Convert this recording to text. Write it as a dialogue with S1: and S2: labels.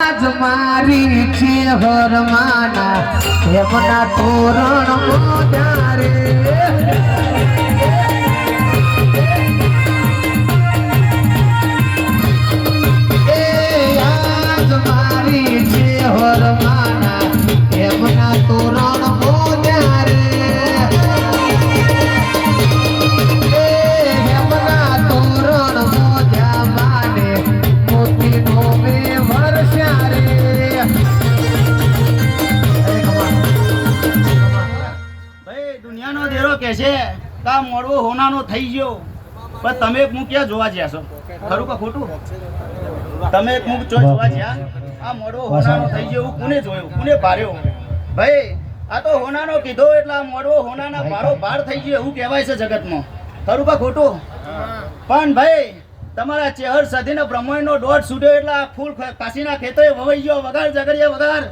S1: આજ મારી છે હરમાના એમના તોરણ મોજારે. મારી છે હરમાના
S2: દુનિયાનો દેરો કે છે કે આ મોડવો હોનાનો થઈ ગયો. પણ તમે મુખ ક્યાં જોવા જ્યા છો? ખરું કે ખોટું? તમે એક જો જોવા જ્યા? આ મોડવો હોનાનો થઈ ગયો કોને જોયું? કોને ભાર્યો ભાઈ, આ તો હોનાનો કીધો એટલે આ મોડવો હોનાના ભારો ભાર થઈ ગયો એવું કહેવાય છે જગતમાં. ખરું કે ખોટું? પણ ભાઈ, તમારા ચહેર સધીને બ્રહ્માંડનો દોઢ છૂટ્યો એટલે આ ફૂલ કાશીના ખેતરે વવાઈ ગયો વગાડ જગડિયા વગાડ